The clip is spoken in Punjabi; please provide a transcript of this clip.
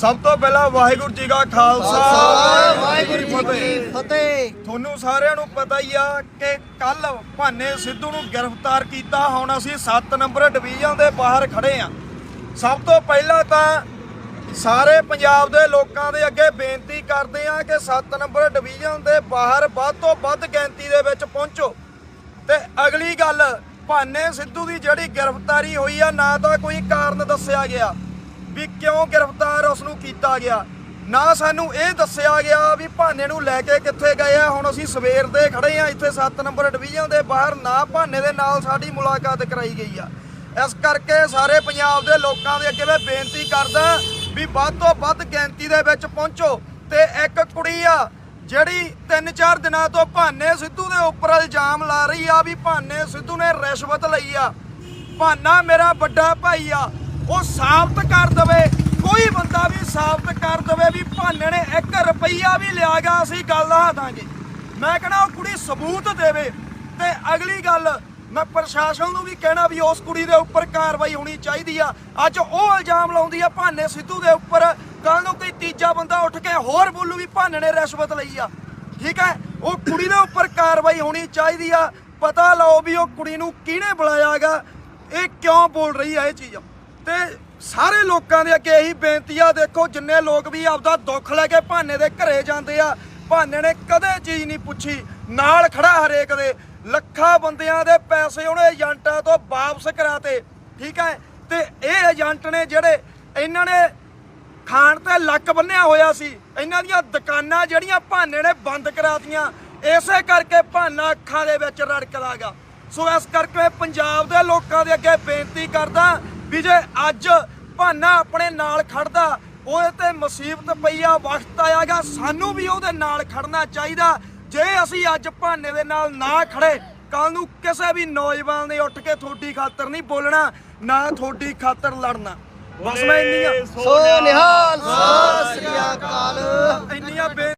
ਸਭ ਤੋਂ ਪਹਿਲਾਂ ਵਾਹਿਗੁਰੂ ਜੀ ਕਾ ਖਾਲਸਾ। ਵਾਹਿਗੁਰੂ ਜੀ ਕੀ ਫਤਿਹ। ਤੁਹਾਨੂੰ ਸਾਰਿਆਂ ਨੂੰ ਪਤਾ ਹੀ ਆ ਕਿ ਕੱਲ ਭਾਨੇ ਸਿੱਧੂ ਨੂੰ ਗ੍ਰਿਫਤਾਰ ਕੀਤਾ। ਹੁਣ ਅਸੀਂ 7 ਨੰਬਰ ਡਿਵੀਜ਼ਨ ਦੇ ਬਾਹਰ ਖੜੇ ਆ। ਸਭ ਤੋਂ ਪਹਿਲਾਂ ਤਾਂ ਸਾਰੇ ਪੰਜਾਬ ਦੇ ਲੋਕਾਂ ਦੇ ਅੱਗੇ ਬੇਨਤੀ ਕਰਦੇ ਆ ਕਿ 7 ਨੰਬਰ ਡਿਵੀਜ਼ਨ ਦੇ ਬਾਹਰ ਵੱਧ ਤੋਂ ਵੱਧ ਗਿਣਤੀ ਦੇ ਵਿੱਚ ਪਹੁੰਚੋ। ਤੇ ਅਗਲੀ ਗੱਲ ਭਾਨੇ ਸਿੱਧੂ ਦੀ ਜਿਹੜੀ ਗ੍ਰਿਫਤਾਰੀ ਹੋਈ ਆ ਨਾ ਤਾਂ ਕੋਈ ਕਾਰਨ ਦੱਸਿਆ ਗਿਆ। ਵੀ ਕਿਉਂ ਗ੍ਰਿਫਤਾਰ ਉਸ ਨੂੰ ਕੀਤਾ ਗਿਆ? ਨਾ ਸਾਨੂੰ ਇਹ ਦੱਸਿਆ ਗਿਆ ਵੀ ਭਾਨੇ ਨੂੰ ਲੈ ਕੇ ਕਿੱਥੇ ਗਏ ਆ। ਹੁਣ ਅਸੀਂ ਸਵੇਰ ਦੇ ਖੜੇ ਆ, ਇੱਥੇ 7 ਨੰਬਰ ਡਿਵੀਜ਼ਨ ਦੇ ਬਾਹਰ ਨਾ ਭਾਨੇ ਦੇ ਨਾਲ ਸਾਡੀ ਮੁਲਾਕਾਤ ਕਰਾਈ ਗਈ ਆ। ਇਸ ਕਰਕੇ ਸਾਰੇ ਪੰਜਾਬ ਦੇ ਲੋਕਾਂ ਦੇ ਅੱਗੇ ਮੈਂ ਬੇਨਤੀ ਕਰਦਾ ਵੀ ਵੱਧ ਤੋਂ ਵੱਧ ਗਿਣਤੀ ਦੇ ਵਿੱਚ ਪਹੁੰਚੋ ਤੇ ਇੱਕ ਕੁੜੀ ਆ ਜਿਹੜੀ 3-4 ਦਿਨਾਂ ਤੋਂ ਭਾਨੇ ਸਿੱਧੂ ਦੇ ਉੱਪਰ ਇਲਜ਼ਾਮ ਲਾ ਰਹੀ ਆ ਵੀ ਭਾਨੇ ਸਿੱਧੂ ਨੇ ਰਿਸ਼ਵਤ ਲਈ ਆ। ਭਾਨਾ ਮੇਰਾ ਵੱਡਾ ਭਾਈ ਆ। ਉਹ ਸਾਬਤ ਕਰ ਦਵੇ। ਕੋਈ ਬੰਦਾ ਵੀ ਸਾਬਤ ਕਰ ਦਵੇ ਵੀ ਭਾਨੇ ਨੇ 1 ਰੁਪਈਆ ਵੀ ਲਿਆ ਲਿਆਗਾ ਅਸੀਂ ਗੱਲ ਲਾ ਦਾਂਗੇ ਮੈਂ ਕਹਣਾ, ਉਹ ਕੁੜੀ ਸਬੂਤ ਦੇਵੇ। ਤੇ ਅਗਲੀ ਗੱਲ, ਮੈਂ ਪ੍ਰਸ਼ਾਸਨ ਨੂੰ ਵੀ ਕਹਿਣਾ ਵੀ ਉਸ ਕੁੜੀ ਦੇ ਉੱਪਰ ਕਾਰਵਾਈ ਹੋਣੀ ਚਾਹੀਦੀ ਆ। ਅੱਜ ਉਹ ਇਲਜ਼ਾਮ ਲਾਉਂਦੀ ਆ ਭਾਨੇ ਸਿੱਧੂ ਦੇ ਉੱਪਰ। ਕੱਲ ਨੂੰ ਕੋਈ ਤੀਜਾ ਬੰਦਾ ਉੱਠ ਕੇ ਹੋਰ ਬੋਲੂ ਵੀ ਭਾਨੇ ਨੇ ਰਿਸ਼ਵਤ ਲਈ ਆ। ਠੀਕ ਹੈ? ਉਹ ਕੁੜੀ ਦੇ ਉੱਪਰ ਕਾਰਵਾਈ ਹੋਣੀ ਚਾਹੀਦੀ ਆ। ਪਤਾ ਲਾਓ ਵੀ ਉਹ ਕੁੜੀ ਨੂੰ ਕਿਹਨੇ ਬੁਲਾਇਆਗਾ। ਇਹ ਕਿਉਂ ਬੋਲ ਰਹੀ ਆ ਇਹ ਚੀਜ਼? ਤੇ ਸਾਰੇ ਲੋਕਾਂ ਦੇ ਅੱਗੇ ਇਹੀ ਬੇਨਤੀ ਆ, ਦੇਖੋ ਜਿੰਨੇ ਲੋਕ ਵੀ ਆਪਦਾ ਦੁੱਖ ਲੈ ਕੇ ਭਾਨੇ ਦੇ ਘਰੇ ਜਾਂਦੇ ਆ, ਭਾਨੇ ਨੇ ਕਦੇ ਚੀਜ਼ ਨਹੀਂ ਪੁੱਛੀ, ਨਾਲ ਖੜਾ ਹਰੇਕ ਦੇ। ਲੱਖਾਂ ਬੰਦਿਆਂ ਦੇ ਪੈਸੇ ਉਹਨੇ ਏਜੰਟਾਂ ਤੋਂ ਵਾਪਸ ਕਰਾਤੇ, ਠੀਕ ਹੈ? ਤੇ ਇਹ ਏਜੰਟ ਨੇ ਜਿਹੜੇ ਇਹਨਾਂ ਨੇ ਖਾਣ ਤੇ ਲੱਕ ਬੰਨਿਆ ਹੋਇਆ ਸੀ, ਇਹਨਾਂ ਦੀਆਂ ਦੁਕਾਨਾਂ ਜਿਹੜੀਆਂ ਭਾਨੇ ਨੇ ਬੰਦ ਕਰਾਤੀਆਂ, ਇਸੇ ਕਰਕੇ ਭਾਨਾ ਅੱਖਾਂ ਦੇ ਵਿੱਚ ਰੜਕਦਾਗਾ ਸੋ ਇਸ ਕਰਕੇ ਪੰਜਾਬ ਦੇ ਲੋਕਾਂ ਦੇ ਅੱਗੇ ਬੇਨਤੀ ਕਰਦਾ ਵੀ ਜੇ ਅੱਜ ਭਾਨਾ ਆਪਣੇ ਨਾਲ ਖੜਦਾ। ਉਹਦੇ ਤੇ ਮੁਸੀਬਤ ਪਈ ਆ ਵਕਤ ਆਇਆਗਾ ਸਾਨੂੰ ਵੀ ਉਹਦੇ ਨਾਲ ਖੜਨਾ ਚਾਹੀਦਾ। ਜੇ ਅਸੀਂ ਅੱਜ ਭਾਨੇ ਦੇ ਨਾਲ ਨਾ ਖੜੇ ਕੱਲ ਨੂੰ ਕਿਸੇ ਵੀ ਨੌਜਵਾਨ ਨੇ ਉੱਠ ਕੇ ਤੁਹਾਡੀ ਖਾਤਰ ਨਹੀਂ ਬੋਲਣਾ ਨਾ ਤੁਹਾਡੀ ਖਾਤਰ ਲੜਨਾ। ਬਸ ਮੈਂ ਇੰਨੀ ਆ ਸੋ ਨਿਹਾਲ ਸਤਿ ਸ੍ਰੀ ਅਕਾਲ। ਇੰਨੀਆਂ ਬੇ